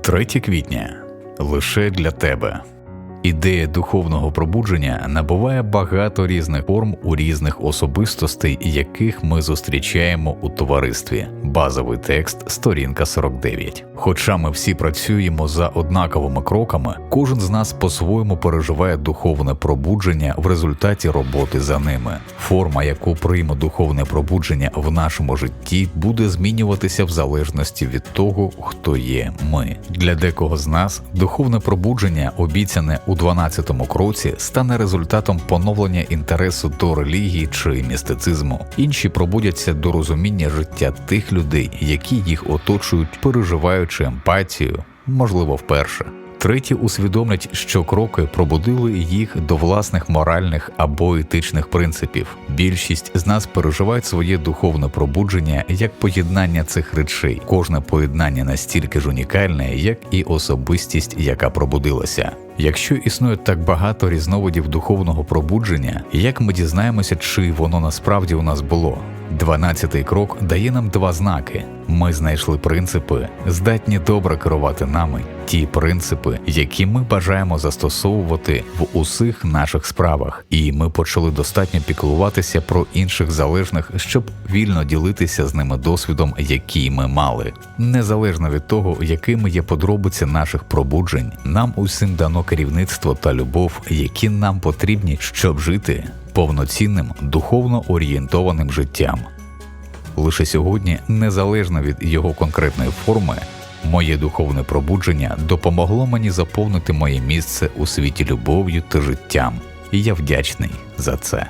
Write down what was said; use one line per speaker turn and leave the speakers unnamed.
3 квітня лише для тебе. Ідея духовного пробудження набуває багато різних форм у різних особистостей, яких ми зустрічаємо у товаристві. Базовий текст, сторінка 49. Хоча ми всі працюємо за однаковими кроками, кожен з нас по-своєму переживає духовне пробудження в результаті роботи за ними. Форма, яку прийме духовне пробудження в нашому житті, буде змінюватися в залежності від того, хто є ми. Для декого з нас духовне пробудження, обіцяне у 12-му кроці, стане результатом поновлення інтересу до релігії чи містицизму. Інші пробудяться до розуміння життя тих людей, які їх оточують, переживаючи емпатію, можливо, вперше. Треті усвідомлять, що кроки пробудили їх до власних моральних або етичних принципів. Більшість з нас переживають своє духовне пробудження як поєднання цих речей. Кожне поєднання настільки ж унікальне, як і особистість, яка пробудилася. Якщо існує так багато різновидів духовного пробудження, як ми дізнаємося, чи воно насправді у нас було? Дванадцятий крок дає нам два знаки: ми знайшли принципи, здатні добре керувати нами, ті принципи, які ми бажаємо застосовувати в усіх наших справах, і ми почали достатньо піклуватися про інших залежних, щоб вільно ділитися з ними досвідом, який ми мали. Незалежно від того, якими є подробиці наших пробуджень, нам усім дано керівництво та любов, які нам потрібні, щоб жити повноцінним духовно орієнтованим життям. Лише сьогодні, незалежно від його конкретної форми, моє духовне пробудження допомогло мені заповнити моє місце у світі любов'ю та життям, і я вдячний за це.